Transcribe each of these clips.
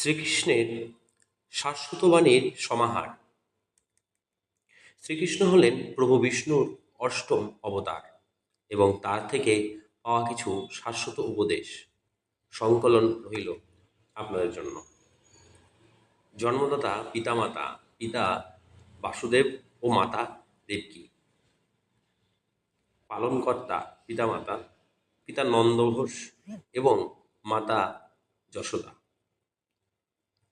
শ্রীকৃষ্ণের শাশ্বত বাণীর সমাহার। শ্রীকৃষ্ণ হলেন প্রভু বিষ্ণুর অষ্টম অবতার এবং তার থেকে পাওয়া কিছু শাশ্বত উপদেশ। সংকলন রইল আপনাদের জন্য। জন্মদাতা পিতামাতা, পিতা বাসুদেব ও মাতা দেবকী। পালনকর্তা পিতামাতা, পিতা নন্দঘোষ এবং মাতা যশোদা।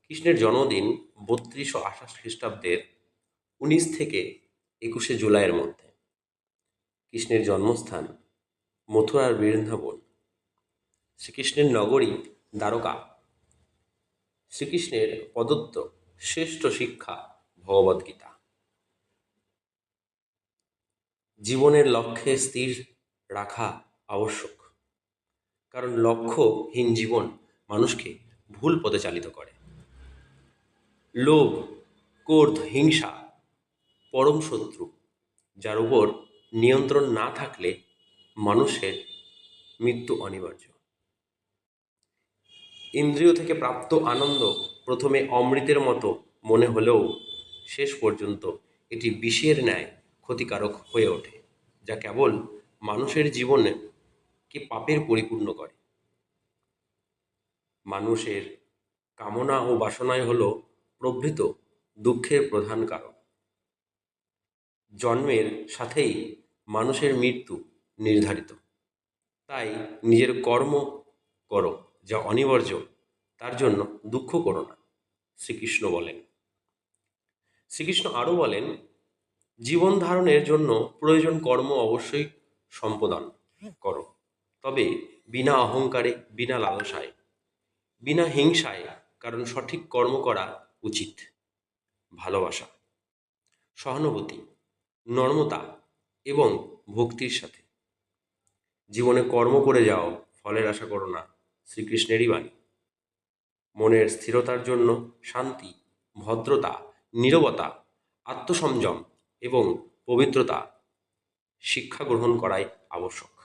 কৃষ্ণের জন্মদিন বত্রিশশো আঠাশ খ্রিস্টাব্দের উনিশ থেকে একুশে জুলাইয়ের মধ্যে। কৃষ্ণের জন্মস্থান মথুরার বৃন্দাবন শ্রীকৃষ্ণের নগরী দ্বারকা। শ্রীকৃষ্ণের প্রদত্ত শ্রেষ্ঠ শিক্ষা ভগবদ্গীতা জীবনের লক্ষ্যে স্থির রাখা আবশ্যক। কারণ লক্ষ্যহীন জীবন মানুষকে ভুল পথে চালিত করে। লোভ, ক্রোধ, হিংসা পরম শত্রু, যার উপর নিয়ন্ত্রণ না থাকলে মানুষের মৃত্যু অনিবার্য। ইন্দ্রিয় থেকে প্রাপ্ত আনন্দ প্রথমে অমৃতের মতো মনে হলেও শেষ পর্যন্ত এটি বিষের ন্যায় ক্ষতিকারক হয়ে ওঠে, যা কেবল মানুষের জীবনে কে পাপের পরিপূর্ণ করে। মানুষের কামনা ও বাসনাই হল প্রভৃত দুঃখের প্রধান কারণ। জন্মের সাথেই মানুষের মৃত্যু নির্ধারিত। তাই নিজের কর্ম করো, যা অনিবার্য, তার জন্য দুঃখ করো না, শ্রীকৃষ্ণ বলেন। শ্রীকৃষ্ণ আরও বলেন, জীবন ধারণের জন্য প্রয়োজন কর্ম অবশ্যই সম্পাদন করো, তবে বিনা অহংকারে, বিনা লালসায়, বিনা হিংসায় কারণ সঠিক কর্ম করা উচিত। ভালোবাসা, সহানুভূতি, নর্মতা এবং ভক্তির সাথে। জীবনে কর্ম করে যাও, ফলের আশা করো না, শ্রীকৃষ্ণেরই বাণী। মনের স্থিরতার জন্য শান্তি, ভদ্রতা, নীরবতা, আত্মসংযম এবং পবিত্রতা শিক্ষা গ্রহণ করাই আবশ্যক।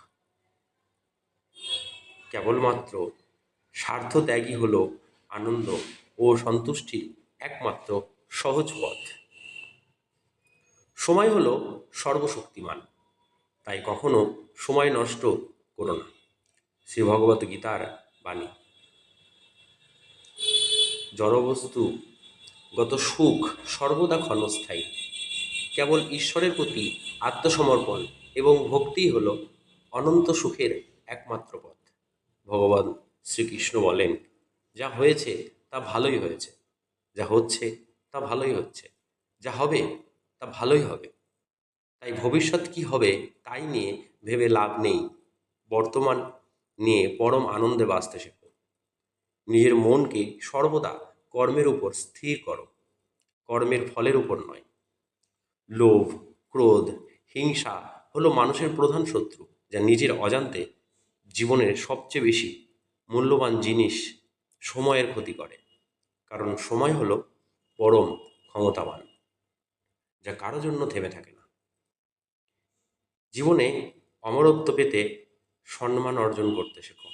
কেবলমাত্র স্বার্থ ত্যাগই হল আনন্দ ও সন্তুষ্টির একমাত্র সহজ পথ। সময় হল সর্বশক্তিমান, তাই কখনো সময় নষ্ট করো না। শ্রী ভগবত গীতার বাণী। জড়বস্তু, গত সুখ সর্বদা ক্ষণস্থায়ী। কেবল ঈশ্বরের প্রতি আত্মসমর্পণ এবং ভক্তিই হল অনন্ত সুখের একমাত্র পথ। ভগবান শ্রীকৃষ্ণ বলেন, যা হয়েছে, তা ভালোই হয়েছে। যা হচ্ছে তা ভালোই হচ্ছে। যা হবে তা ভালোই হবে। তাই ভবিষ্যৎ কি হবে তাই নিয়ে ভেবে লাভ নেই। বর্তমান নিয়ে পরম আনন্দে বাঁচতে শেখো। নিজের মনকে সর্বদা কর্মের উপর স্থির করো। কর্মের ফলের উপর নয়। লোভ, ক্রোধ, হিংসা হলো মানুষের প্রধান শত্রু, যা নিজের অজান্তে জীবনের সবচেয়ে বেশি মূল্যবান জিনিস সময়ের ক্ষতি করে। কারণ সময় হলো পরম ক্ষমতাবান, যা কারও জন্য থেমে থাকে না। জীবনে অমরত্ব পেতে সম্মান অর্জন করতে শেখো,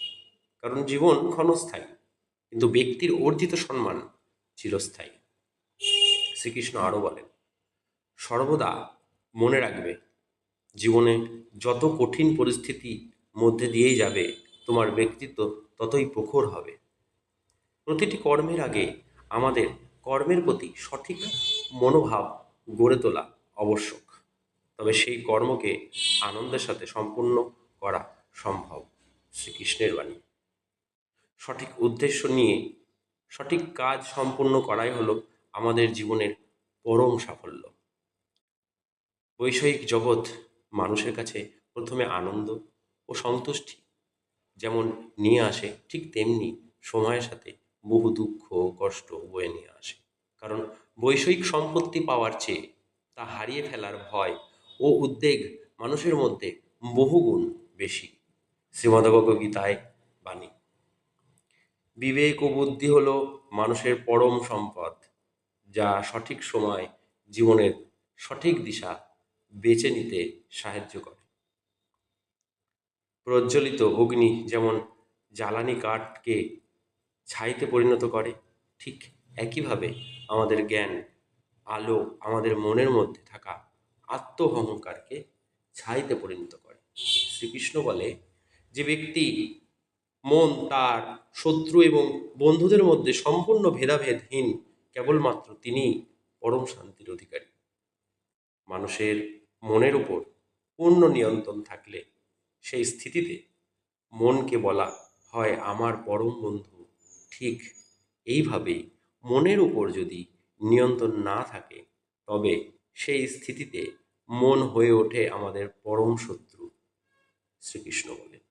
কারণ জীবন ক্ষণস্থায়ী, কিন্তু ব্যক্তির অর্জিত সম্মান চিরস্থায়ী। শ্রীকৃষ্ণ আরও বলেন, সর্বদা মনে রাখবে, জীবনে যত কঠিন পরিস্থিতি মধ্যে দিয়েই যাবে, তোমার ব্যক্তিত্ব ততই প্রখর হবে। প্রতিটি কর্মের আগে আমাদের কর্মের প্রতি সঠিক মনোভাব গড়ে তোলা আবশ্যক। তবে সেই কর্মকে আনন্দের সাথে সম্পূর্ণ করা সম্ভব শ্রীকৃষ্ণের বাণী। সঠিক উদ্দেশ্য নিয়ে সঠিক কাজ সম্পূর্ণ করাই হলো আমাদের জীবনের পরম সাফল্য। বৈষয়িক জগৎ মানুষের কাছে প্রথমে আনন্দ ও সন্তুষ্টি যেমন নিয়ে আসে ঠিক তেমনি সময়ের সাথে বহু দুঃখ কষ্ট বয়ে নিয়ে আসে। কারণ বৈষয়িক সম্পত্তি পাওয়ার চেয়ে তা হারিয়ে ফেলার ভয় ও উদ্বেগ মানুষের মধ্যে বহুগুণ বেশি। শ্রীমদ্ভগবদ্গীতায় বাণী। বিবেক ও বুদ্ধি হল মানুষের পরম সম্পদ, যা সঠিক সময় জীবনের সঠিক দিশা বেছে নিতে সাহায্য করে। প্রজ্বলিত অগ্নি যেমন জ্বালানি কাঠকে ছাইতে পরিণত করে। ঠিক একইভাবে আমাদের জ্ঞান, আলো আমাদের মনের মধ্যে থাকা আত্ম অহংকারকে ছাইতে পরিণত করে। শ্রীকৃষ্ণ বলে, যে ব্যক্তি মন, তার শত্রু এবং বন্ধুদের মধ্যে সম্পূর্ণ ভেদাভেদহীন কেবলমাত্র তিনি পরম শান্তির অধিকারী। মানুষের মনের উপর পূর্ণ নিয়ন্ত্রণ থাকলে সেই স্থিতিতে মনকে বলা হয় আমার পরম বন্ধু। ঠিক এইভাবেই মনের উপর যদি নিয়ন্ত্রণ না থাকে, তবে সেই স্থিতিতে মন হয়ে ওঠে আমাদের পরম শত্রু, শ্রীকৃষ্ণ বলে